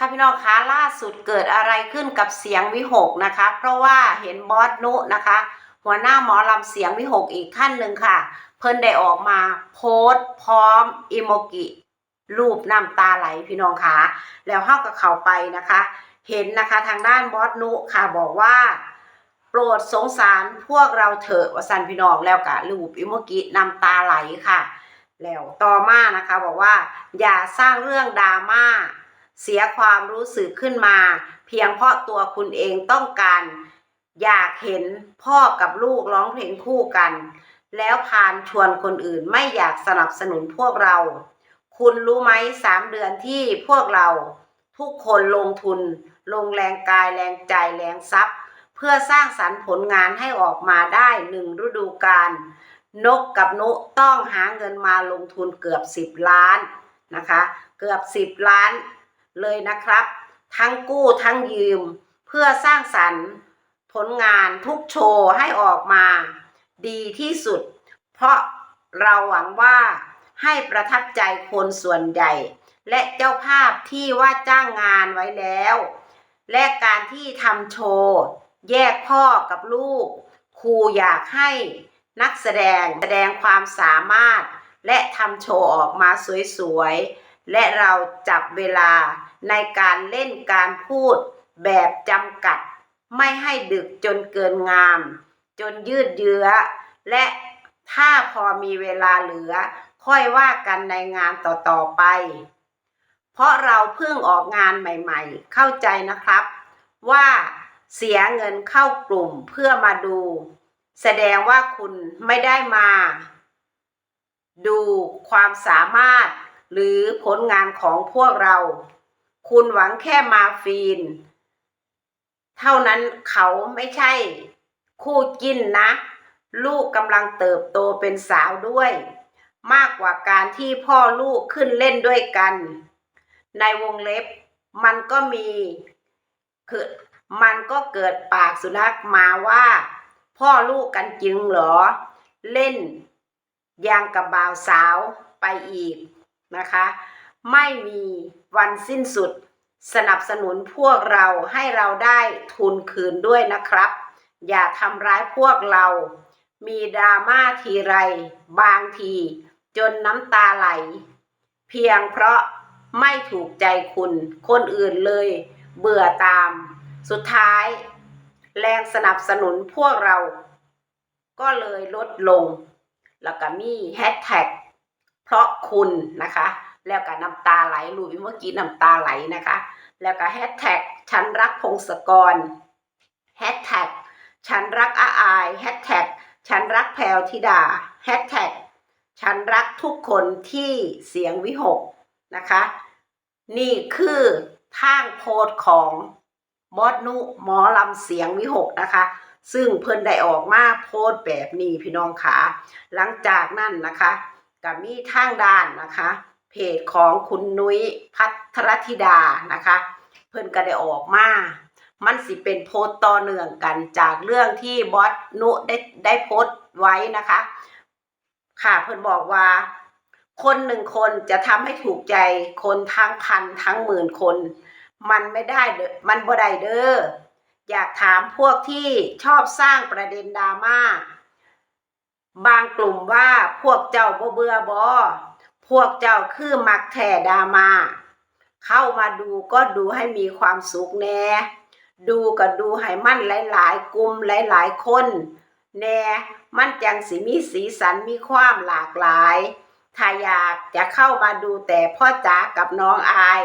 ค่ะพี่น้องคะล่าสุดเกิดอะไรขึ้นกับเสียงวิหกนะคะ เพราะว่าเห็นบอสนุนะคะ หัวหน้าหมอลำเสียงวิหกอีกท่านหนึ่งค่ะ เพิ่นได้ออกมาโพสต์พร้อมอิโมกิ รูปน้ำตาไหลพี่น้องคะแล้วเข้ากับเขาไปนะคะ เห็นนะคะทางด้านบอสนุค่ะบอกว่า โปรดสงสารพวกเราเถอะวสันพี่น้องแล้วกะรูปอิโมกิน้ำตาไหลค่ะ แล้วต่อมานะคะบอกว่า อย่าสร้างเรื่องดราม่า เสียความรู้สึกขึ้นมา เพียงเพราะตัวคุณเองต้องการ อยากเห็นพ่อกับลูกร้องเพลงคู่กัน แล้วพานชวนคนอื่นไม่อยากสนับสนุนพวกเรา คุณรู้ไหมสามเดือนที่พวกเรา ทุกคนลงทุน ลงแรงกายแรงใจแรงทรัพย์ เพื่อสร้างสรรค์ผลงานให้ออกมาได้หนึ่งฤดูกาลนกกับนุต้องหาเงินมาลงทุนเกือบสิบล้านนะคะ เกือบสิบล้าน เลยนะครับ ทั้งกู้ทั้งยืม เพื่อสร้างสรรค์ ผลงานทุกโชว์ให้ออกมา ดีที่สุด เพราะเราหวังว่าให้ประทับใจคนส่วนใหญ่ และเจ้าภาพที่ว่าจ้างงานไว้แล้ว และการที่ทำโชว์ แยกพ่อกับลูก ครูอยากให้นักแสดงแสดงความสามารถ และทำโชว์ออกมาสวยๆ และเราจับเวลาในการเล่นการพูดแบบจำกัด ไม่ให้ดึกจนเกินงาม จนยืดเยื้อ และถ้าพอมีเวลาเหลือ ค่อยว่ากันในงานต่อๆไป เพราะเราเพิ่งออกงานใหม่ๆ เข้าใจนะครับ ว่าเสียเงินเข้ากลุ่มเพื่อมาดู แสดงว่าคุณไม่ได้มา ดูความสามารถ หรือผลงานของพวกเรา คุณหวังแค่มาฟีน เท่านั้นเขาไม่ใช่ คู่จิ้นนะ ลูกกำลังเติบโตเป็นสาวด้วย มากกว่าการที่พ่อลูกขึ้นเล่นด้วยกัน ในวงเล็บมันก็มีคือมันก็เกิดปากสุนัขมาว่า พ่อลูกกันจริงเหรอ เล่นยางกับบ่าวสาวไปอีก นะคะ ไม่มีวันสิ้นสุด สนับสนุนพวกเราให้เราได้ทุนคืนด้วยนะครับ อย่าทำร้ายพวกเรา มีดราม่าทีไร บางที จนน้ำตาไหล เพียงเพราะไม่ถูกใจคุณ คนอื่นเลย เบื่อตาม สุดท้าย แรงสนับสนุนพวกเรา ก็เลยลดลง แล้วก็มีแฮชแท็ก เพราะคุณนะคะ แล้วก็น้ำตาไหลลุยเมื่อกี้น้ำตาไหลนะคะ แล้วก็แฮชแท็กฉันรักพงศกรแฮชแท็กฉันรักอาอายแฮชแท็กฉันรักแพรวธิดาแฮชแท็กฉันรักทุกคนที่เสียงวิหกนะคะ นี่คือทางโพสของบอสนุหมอลำเสียงวิหกนะคะ ซึ่งเพิ่นได้ออกมาโพสแบบนี้พี่น้องขาหลังจากนั้นนะคะ ก็มีทางด้านนะคะ เพจของคุณนุ้ยพัทรธิดานะคะ เพิ่นก็ได้ออกมามันสิเป็นโพสต์ต่อเนื่องกันจากเรื่องที่บอสนุได้ได้โพสต์ไว้นะคะ ค่ะเพิ่นบอกว่า คนหนึ่งคนจะทำให้ถูกใจคนทั้งพันทั้งหมื่นคน มันไม่ได้เดอมันบ่ได้เด้ออยากถามพวกที่ชอบสร้างประเด็นดราม่า บางกลุ่มว่าพวกเจ้าบ่เบื่อบ่พวกเจ้าคือมักแท่ดามา เข้ามาดูก็ดูให้มีความสุขแน่ ดูก็ดูให้มันหลาย ๆ กลุ่มหลาย ๆ คน แน่ มันจังสิมีสีสันมีความหลากหลาย ถ้าอยากจะเข้ามาดูแต่พ่อจ๋ากับน้องอาย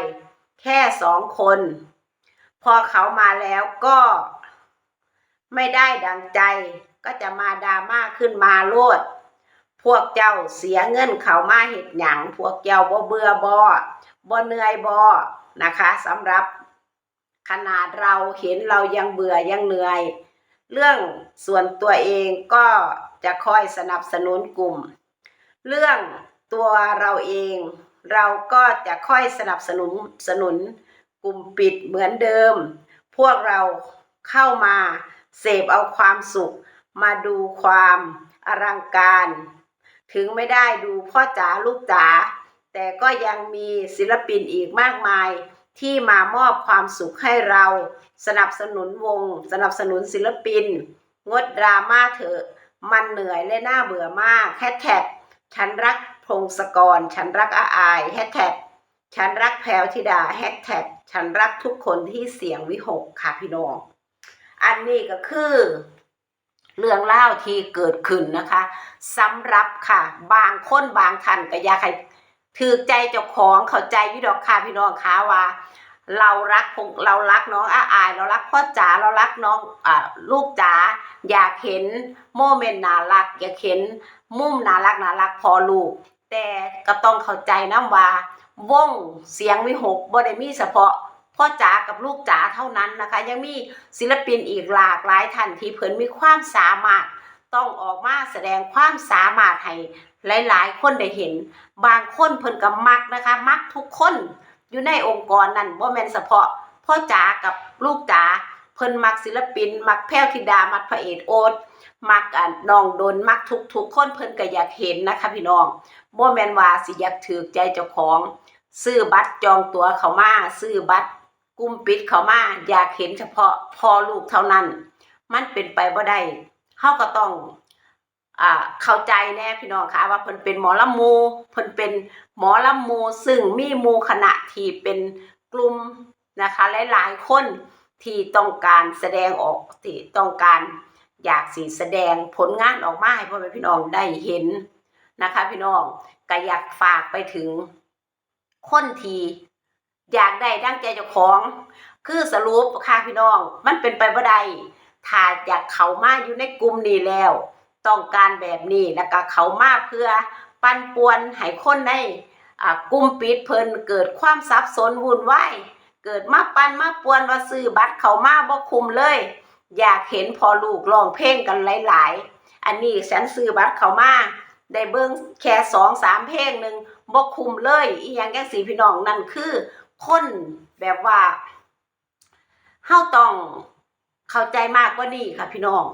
แค่สองคน พอเขามาแล้วก็ ไม่ได้ดังใจ ก็จะมาดราม่าขึ้นมาโลด พวกเจ้าเสียเงินเขามาเห็ดหยังพวกเจ้าบ่เบื่อบ่บ่เหนื่อยบ่นะคะสำหรับขนาดเราเห็นเรายังเบื่อยังเหนื่อย เรื่องส่วนตัวเองก็จะคอยสนับสนุนกลุ่ม เรื่องตัวเราเอง เราก็จะค่อยสนับสนุนสนุนกลุ่มปิดเหมือนเดิม พวกเราเข้ามาเสพเอาความสุข มาดูความอลังการ ถึงไม่ได้ดูพ่อจ๋าลูกจ๋าแต่ก็ยังมีศิลปินอีกมากมาย ที่มามอบความสุขให้เรา สนับสนุนวง สนับสนุนศิลปิน งดดราม่าเถอะ มันเหนื่อยและน่าเบื่อมากแฮชแท็กฉันรักพงศกร ฉันรักอาอายแฮชแท็กฉันรักแพรวธิดาแฮชแท็กฉันรักทุกคนที่เสียงวิหกค่ะพี่น้อง อันนี้ก็คือ เรื่องเล่าที่เกิดขึ้นนะคะสำหรับค่ะ บางคนบางท่านก็อยากให้ถือใจเจ้าของเข้าใจอยุดอกค่ะพี่น้องคะว่า เรารักงเรารักน้องอาอาย เรารักพ่อจ๋าเรารักน้องอลูกจ๋าอยากเห็นโมเมนต์น่ารัก อยากเห็นมุมน่ารักน่ารักพอลูก แต่ก็ต้องเข้าใจนะว่า วงเสียงวิหกบ่ได้มีเฉพาะ พ่อจ๋ากับลูกจ๋าเท่านั้นนะคะ ยังมีศิลปินอีกหลากหลายท่านที่เพิ่นมีความสามารถต้องออกมาแสดงความสามารถให้หลาย ๆ คนได้เห็น บางคนเพิ่นก็มักนะคะ มักทุกคนอยู่ในองค์กรนั่นบ่แม่นเฉพาะพ่อจ๋ากับลูกจ๋าเพิ่นมักศิลปิน มักแพ้วธิดามักพระเอกโอ๊ตมักอะน้องโดนมักทุกๆคนเพิ่นก็อยากเห็นนะคะพี่น้องบ่แม่นว่าสิอยากถือใจเจ้าของ ซื้อบัตรจองตั๋วเขามาซื้อบัตร กลุ่มปิดเขามาอยากเห็นเฉพาะพ่อลูกเท่านั้น มันเป็นไปบ่ได้เฮาก็ต้องอ่าเข้าใจแน่พี่น้องคะว่าเพิ่นเป็นหมอลำมูเพิ่นเป็นหมอลำมูซึ่งมีมูคณะที่เป็นกลุ่มนะคะหลายๆคนที่ต้องการแสดงออกที่ต้องการอยากสิแสดงผลงานออกมาให้พ่อแม่พี่น้องได้เห็นนะคะ พี่น้องก็อยากฝากไปถึงคนที่ อยากได้ดั้งใจเจ้าของ คือสรุปค่ะพี่น้อง มันเป็นไปบ่ได้ถ้าอยากเขามาอยู่ในกลุ่มนี้แล้ว ต้องการแบบนี้แล้วก็เขามาเพื่อปั่นป่วนให้คนในกลุ่มปิดเพิ่นเกิดความสับสนวุ่นวายเกิดมาปั่นมาป่วนว่าซื้อบัตรเขามาบ่คุมเลย อยากเห็นพอลูกร้องเพลงกันหลาย ๆ อันนี้ฉันซื้อบัตรเขามาได้เบิ่งแค่สองสามเพลงหนึ่งบ่คุมเลยอีหยังจังสีพี่น้องนั่นคือ คนแบบว่าเฮาต้องเข้าใจมากกว่านี้ค่ะพี่น้อง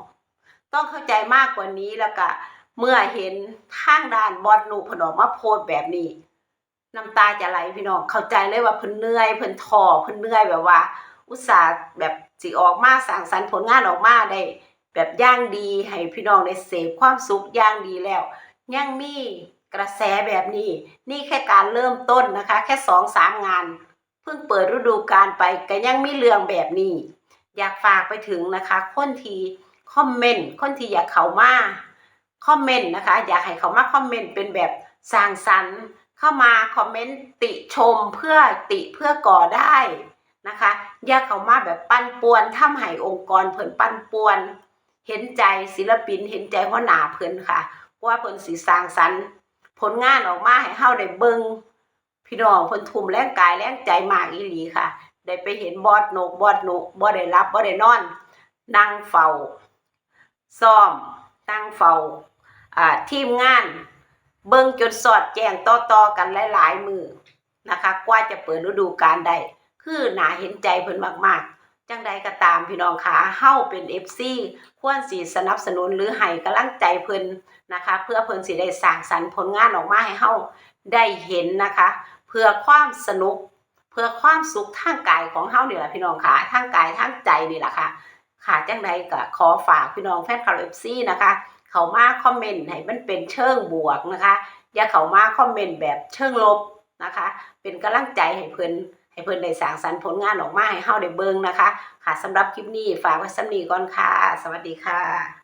ต้องเข้าใจมากกว่านี้แล้วก็เมื่อเห็นทางด้านบอดหนูเพนออกมาโพสแบบนี้น้ำตาจะไหลพี่น้องเข้าใจเลยว่าเพิ่นเหนื่อยเพิ่นท้อเพิ่นเหนื่อยแบบว่า อุตส่าห์แบบสิออกมาสร้างสรรค์ผลงานออกมาได้ แบบย่างดีให้พี่น้องได้เสพความสุขย่างดีแล้วยังมีกระแสแบบนี้ นี่แค่การเริ่มต้นนะคะ แค่สองสามงาน เพิ่งเปิดฤดูกาลไปก็ยังมีเรื่องแบบนี้ อยากฝากไปถึงนะคะ คนที่คอมเมนต์คนที่อยากเขามาคอมเมนต์นะคะ อยากให้เขามาคอมเมนต์เป็นแบบสร้างสรรค์เข้ามาคอมเมนต์ติชมเพื่อติเพื่อก่อได้นะคะอย่าเขามาแบบปั้นป่วนทำให้องค์กรเพิ่นปั้นป่วน เห็นใจศิลปินเห็นใจหัวหน้าเพิ่นค่ะว่าเพิ่นสิสร้างสรรค์ผลงานออกมาให้เฮาได้เบิ่ง พี่น้องเพิ่นทุ่มแรงกายแรงใจมากอีหลีค่ะ ได้ไปเห็นบอดโนกบอดนกบ่ได้รับบ่ได้นอน นั่งเฝ้าซ้อมนั่งเฝ้าอ่าทีมงาน เบิ่งจนสอดแจ้งต่อๆกันหลายๆมือนะคะกว่าจะเปิดฤดูกาลได้คือหนาเห็นใจเพิ่นมากๆ จังใดก็ตามพี่น้องขาเฮาเป็น FC ควรสิสนับสนุนหรือให้กำลังใจเพิ่นนะคะ เพื่อเพิ่นสิได้สร้างสรรค์ผลงานออกมาให้เฮาได้เห็นนะคะ เพื่อความสนุก เพื่อความสุขทางกายของเฮานี่แหละพี่น้องค่ะทางกายทางใจนี่แหละค่ะค่ะจังใดก็ขอฝากพี่น้องแฟนคลับ FC นะคะ เขามาคอมเมนต์ให้มันเป็นเชิงบวกนะคะ อย่าเขามาคอมเมนต์แบบเชิงลบนะคะ เป็นกำลังใจให้เพิ่อนให้เพิ่อนได้สร้างสรรค์ผลงานออกมาให้เฮาได้เบิ่งนะคะ ค่ะสำหรับคลิปนี้ฝากไว้สำนีก่อนค่ะ สวัสดีค่ะ